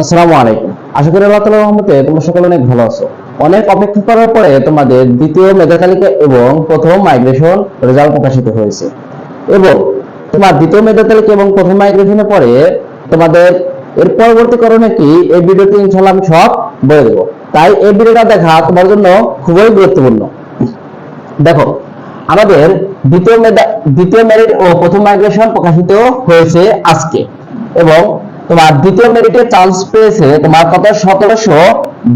আসসালামু আলাইকুম। আশা করি আল্লাহ তাআলার রহমতে তোমরা সকলে অনেক ভালো আছো। অনেক অপেক্ষা করার পরে তোমাদের দ্বিতীয় মেধা তালিকা এবং প্রথম মাইগ্রেশন রেজাল্ট প্রকাশিত হয়েছে। এবং তোমার দ্বিতীয় মেধা তালিকা এবং প্রথম মাইগ্রেশনের পরে তোমাদের এর পরবর্তী করণে কি এই ভিডিওতে ইনশাআল্লাহ আমি সব বলে দেবো। তাই এই ভিডিওটা দেখা তোমার জন্য খুবই গুরুত্বপূর্ণ। দেখো, আমাদের দ্বিতীয় মেধা, দ্বিতীয় মেরিট ও প্রথম মাইগ্রেশন প্রকাশিত হয়েছে আজকে। এবং তোমার দ্বিতীয় মেরিটে চান্স পেয়েছে তোমার কত? সতেরোশো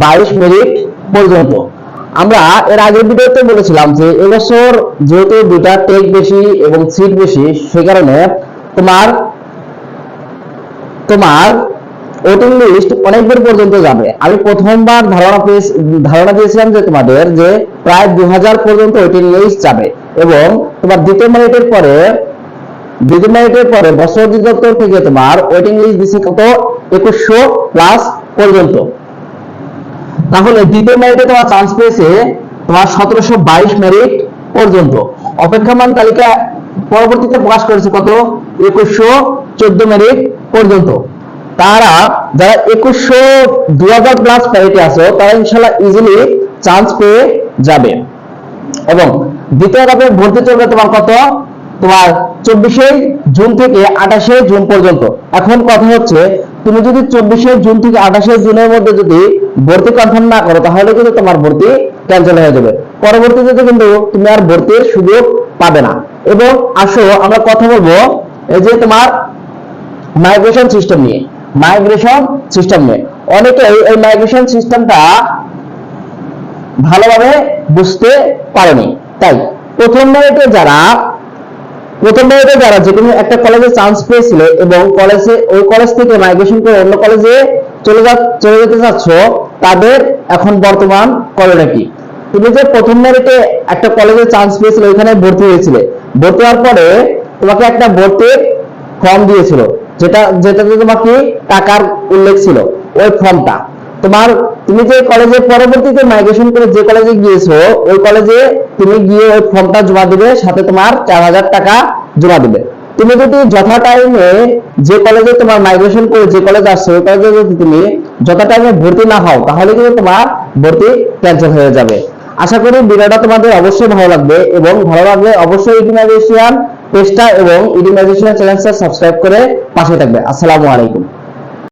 বাইশ মেরিট পর্যন্ত। আমরা এর আগের ভিডিওতে বলেছিলাম যে এবছর যেহেতু দুটা টেক বেশি এবং সিট বেশি সে কারণে তোমার তোমার ওয়েটিং লিস্ট অনেক দূর পর্যন্ত যাবে। আমি প্রথমবার ধারণা ধারণা দিয়েছিলাম যে তোমাদের যে প্রায় দু হাজার পর্যন্ত ওয়েটিং লিস্ট যাবে এবং তোমার দ্বিতীয় মেরিটের পরে দ্বিতীয় মেরিটের পরে বছর অধিদপ্তর থেকে তোমার ওয়েটিং লিস্ট কত? একুশশো প্লাস পর্যন্ত। তাহলে দ্বিতীয় মেরিটে তোমার চান্স পেয়েছে তোমার সতেরোশো বাইশ মেরিট পর্যন্ত। অপেক্ষামান তালিকা পরবর্তীতে প্রকাশ করেছে কত? একুশশো চোদ্দ মেরিট পর্যন্ত। তারা, যারা একুশশো দু হাজার প্লাস মেরিটে আছো, তারা ইনশাল্লাহ ইজিলি চান্স পেয়ে যাবে। এবং দ্বিতীয় ধাপে ভর্তি চলবে তোমার কত? তোমার চব্বিশে জুন থেকে আঠাশে জুন পর্যন্ত। এখন কথা হচ্ছে, তুমি যদি চব্বিশে জুন থেকে আঠাশে জুনের মধ্যে যদি ভর্তি কনফার্ম না করো, তাহলে কিন্তু তোমার ভর্তি ক্যান্সেল হয়ে যাবে। পরবর্তীতে কিন্তু তুমি আর ভর্তির সুযোগ পাবে না। এবং আসো, আমরা কথা বলব, এই যে তোমার মাইগ্রেশন সিস্টেম নিয়ে। মাইগ্রেশন সিস্টেম নিয়ে। অনেকে এই মাইগ্রেশন সিস্টেমটা ভালোভাবে বুঝতে পারেনি। তাই প্রথম মেরিটে যারা প্রথম মেরিটে যারা যে কোনো একটা কলেজে চান্স পেয়েছিল এবং কলেজে ওই কলেজ থেকে মাইগ্রেশন করে অন্য কলেজে চলে যা, চলে যেতে চাচ্ছ, তাদের এখন বর্তমান করণীয় কি? তুমি যে প্রথম মেরিটে একটা কলেজে চান্স পেয়েছিলে, ওইখানে ভর্তি হয়েছিলে। ভর্তি হওয়ার পরে তোমাকে একটা ভর্তির ফর্ম দিয়েছিল, যেটা, যেটাতে তোমাকে টাকার উল্লেখ ছিল। ওই ফর্মটা তোমার, তুমি যে কলেজে পরবর্তীতে মাইগ্রেশন করে যে কলেজে গিয়েছো, ওই কলেজে তুমি গিয়ে ওই ফর্মটা জমা দিবে, সাথে তোমার চার হাজার টাকা জমা দিবে। তুমি যদি যথা টাইমে যে কলেজে তোমার মাইগ্রেশন করে যে কলেজে আসছো, ওই কলেজে যদি তুমি যথা টাইমে ভর্তি না হও, তাহলে কিন্তু তোমার ভর্তি ক্যান্সেল হয়ে যাবে। আশা করি ভিডিওটা তোমাদের অবশ্যই ভালো লাগবে এবং ভালো লাগলে অবশ্যই ইডিমাইজেশন পেজটা এবং ইডিমাইজেশন চ্যানেলটা সাবস্ক্রাইব করে পাশে থাকবে। আসসালামু আলাইকুম।